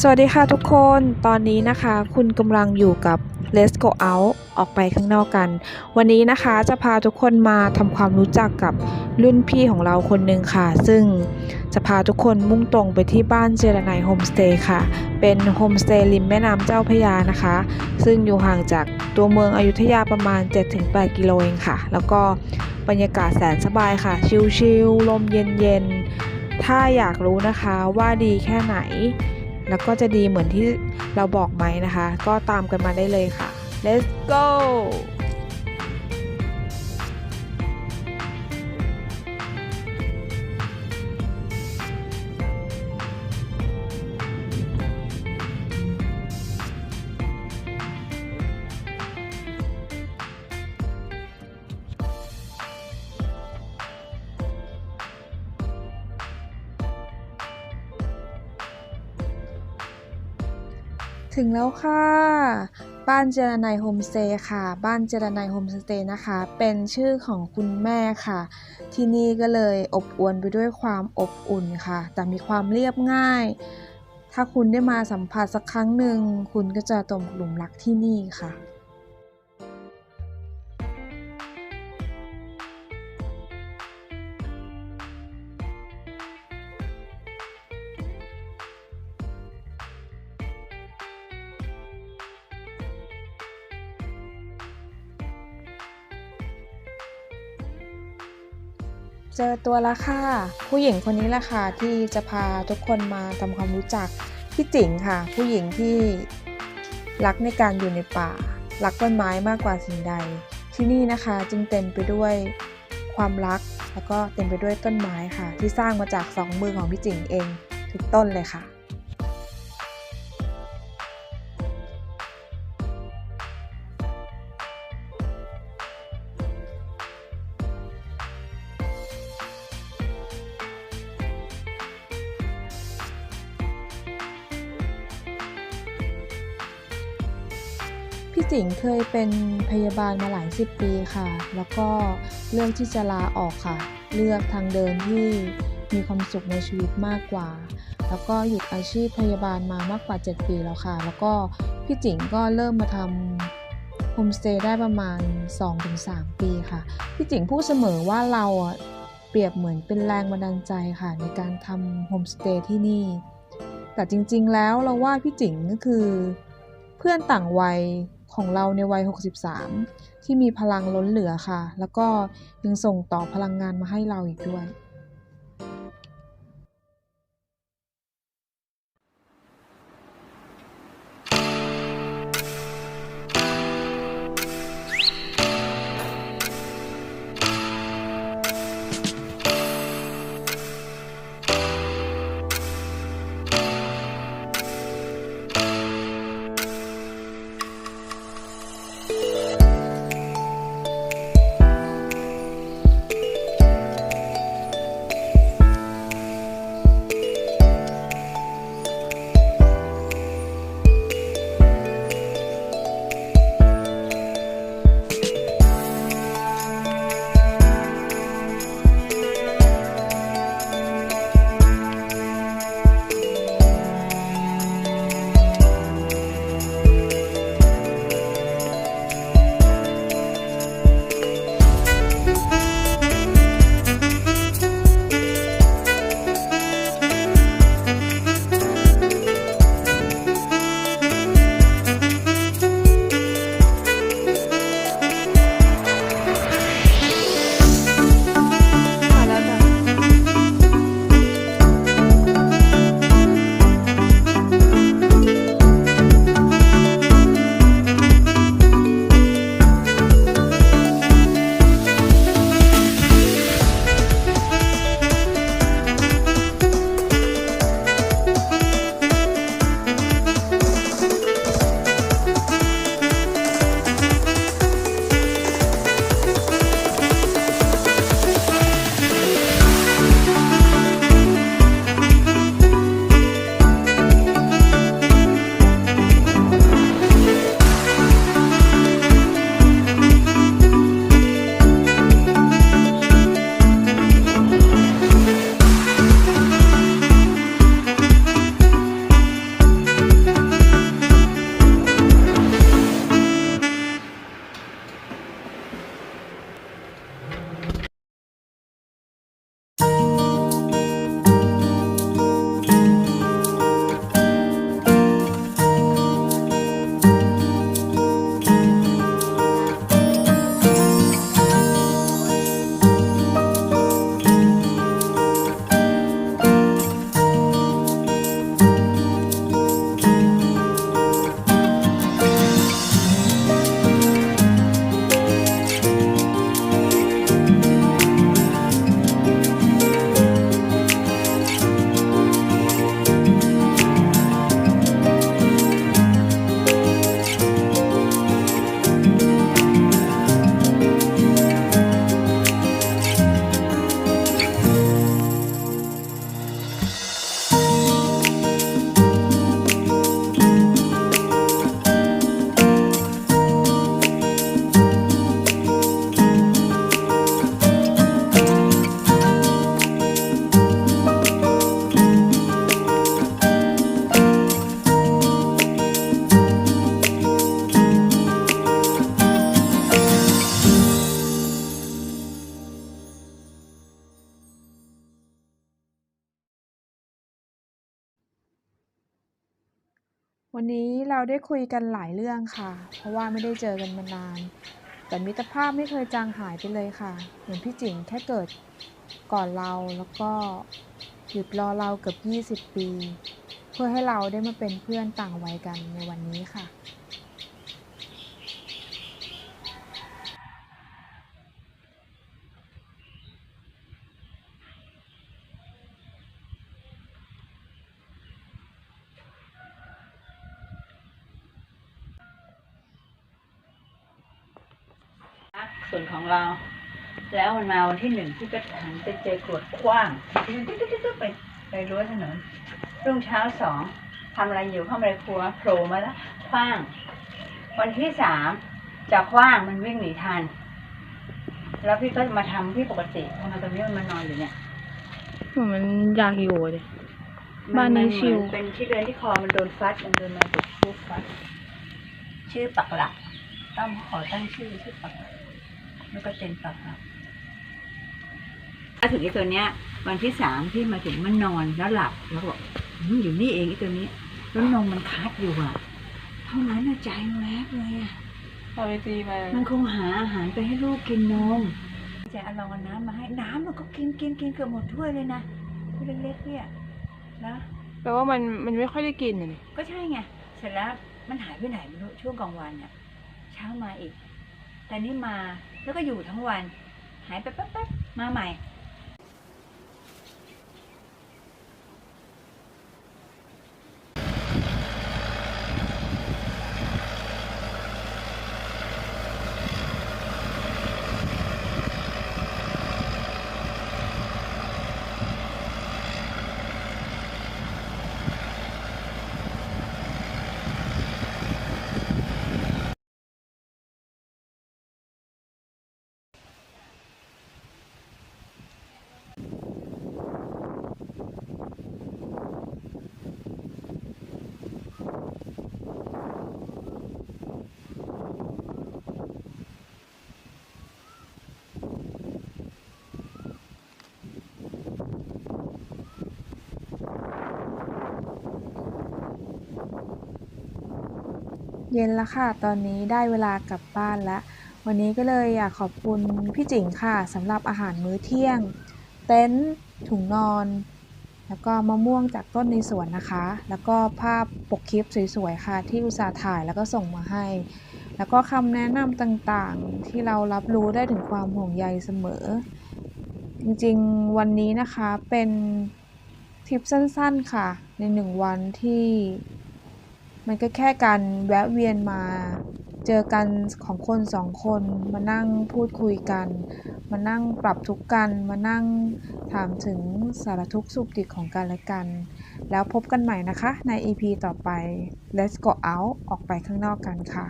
สวัสดีค่ะทุกคน ตอนนี้นะคะ คุณกำลังอยู่กับ Let's Go Out ออกไปข้างนอกกัน วันนี้นะคะจะพาทุกคนมาทำความรู้จักกับรุ่นพี่ของเราคนหนึ่งค่ะ ซึ่งจะพาทุกคนมุ่งตรงไปที่บ้านเจรไนโฮมสเตย์ค่ะ เป็นโฮมสเตย์ริมแม่น้ำเจ้าพยานะคะ ซึ่งอยู่ห่างจากตัวเมืองอยุธยาประมาณ 7-8 กิโลเองค่ะ แล้วก็บรรยากาศแสนสบายค่ะ ชิลๆลมเย็นๆถ้าอยากรู้นะคะว่าดีแค่ไหน แล้วก็จะดีเหมือนที่เราบอกไหมนะคะ ก็ตามกันมาได้เลยค่ะ let's go ถึงแล้วค่ะ บ้านเจรนายโฮมสเตย์ค่ะ บ้านเจรนายโฮมสเตย์นะคะ เป็นชื่อของคุณแม่ค่ะ ที่นี่ก็เลยอบอวลไปด้วยความอบอุ่นค่ะ แต่มีความเรียบง่าย ถ้าคุณได้มาสัมผัสสักครั้งหนึ่ง คุณก็จะตกหลุมรักที่นี่ค่ะ เจอตัวแล้วค่ะ ผู้หญิงคนนี้แหละค่ะที่จะพาทุกคนมาทำความรู้จักพี่จิ๋งค่ะ ผู้หญิงที่รักในการอยู่ในป่า รักต้นไม้มากกว่าสิ่งใด ที่นี่นะคะจึงเต็มไปด้วยความรัก แล้วก็เต็มไปด้วยต้นไม้ค่ะ ที่สร้างมาจากสองมือของพี่จิ๋งเองทุกต้นเลยค่ะ พี่จิงเคยเป็นพยาบาลมาหลายสิบปีค่ะ แล้วก็เลือกที่จะลาออกค่ะ เลือกทางเดินที่มีความสุขในชีวิตมากกว่า แล้วก็หยุดอาชีพพยาบาลมามากกว่า 7 ปีแล้วค่ะ แล้วก็พี่จิงก็เริ่มมาทำโฮมสเตย์ได้ประมาณ 2-3 ปีค่ะ พี่จิงพูดเสมอว่าเราเปรียบเหมือนเป็นแรงบันดาลใจค่ะ ในการทำโฮมสเตย์ที่นี่ แต่จริงๆแล้วเราว่าพี่จิงก็คือ เพื่อนต่างวัย ของเราในวัย 63 ที่มีพลังล้นเหลือค่ะ แล้วก็ยังส่งต่อพลังงานมาให้เราอีกด้วย วันนี้เราได้คุยกันหลายเรื่องค่ะ เพราะว่าไม่ได้เจอกันมานาน แต่มิตรภาพไม่เคยจางหายไปเลยค่ะ เหมือนพี่จิงแค่เกิดก่อนเราแล้วก็หยุดรอเราเกือบ 20 ปี เพื่อให้เราได้มาเป็นเพื่อนต่างวัยกันในวันนี้ค่ะ ส่วนของเรา แล้วมันมาวันที่หนึ่งที่ก็หันไปเจอกรวดคว้างตึ๊ดตึ๊ดตึ๊ดตึ๊ดไปไปรั้วถนนรุ่งเช้าสองทำอะไรอยู่เข้ามาในครัวโผล่มาแล้วคว้าง วันที่สามจากคว้างมันวิ่งหนีทัน แล้วพี่ก็มาทำพี่ปกติพอมาตรงนี้มันมานอนอยู่เนี่ยมันอยากอยู่เลย มับ้านนี้มัชิวเหมือเป็นที่เดือนที่คอมันโดนฟัดมันโดนมาถูกฟูฟัด ชื่อปักหลัก ต้องขอตั้งชื่อชื่อปักหลัก แล้วก็เป็นปักหลักถ้าถึงไอ้ตัวเนี้ย วันที่สามที่มาถึงมันนอนแล้วหลับแล้วก็บอกอืมอยู่นี่เองไอ้ตัวนี้ แล้วนมมันคัดอยู่อะ เท่านั้นน่ะใจแวบเลยอะเราไปตีมามันคงหาอาหารไปให้ลูกกินนมจะเอาลองเอาน้ำมาให้น้ำมันก็กินกินกินเกือบหมดถ้วยเลยนะถ้วยเล็กๆเนี่ยนะแปลว่ามันมันไม่ค่อยได้กินเลยก็ใช่ไงเสร็จแล้วมันหายไปไหนไม่รู้ช่วงกลางวันเนี่ยเช้ามาอีก แต่นี่มา แล้วก็อยู่ทั้งวัน หายไปแป๊บๆมาใหม่ เย็นแล้วค่ะ ตอนนี้ได้เวลากลับบ้านแล้ว วันนี้ก็เลยอยากขอบคุณพี่จิงค่ะสำหรับอาหารมื้อเที่ยง เต็นท์ถุงนอน แล้วก็มะม่วงจากต้นในสวนนะคะ แล้วก็ภาพปกคลิปสวยๆค่ะ ที่อุตส่าห์ถ่ายแล้วก็ส่งมาให้ แล้วก็คำแนะนำต่างๆ ที่เรารับรู้ได้ถึงความห่วงใยเสมอ จริงๆวันนี้นะคะเป็นทริปสั้นๆค่ะ ในหนึ่งวันที่ มันก็แค่การแวะเวียนมา เจอกันของคนสองคน มานั่งพูดคุยกัน มานั่งปรับทุกข์กัน มานั่งถามถึงสารทุกข์สุขดิบของกันและกัน แล้วพบกันใหม่นะคะใน EP ต่อไป Let's go out ออกไปข้างนอกกันค่ะ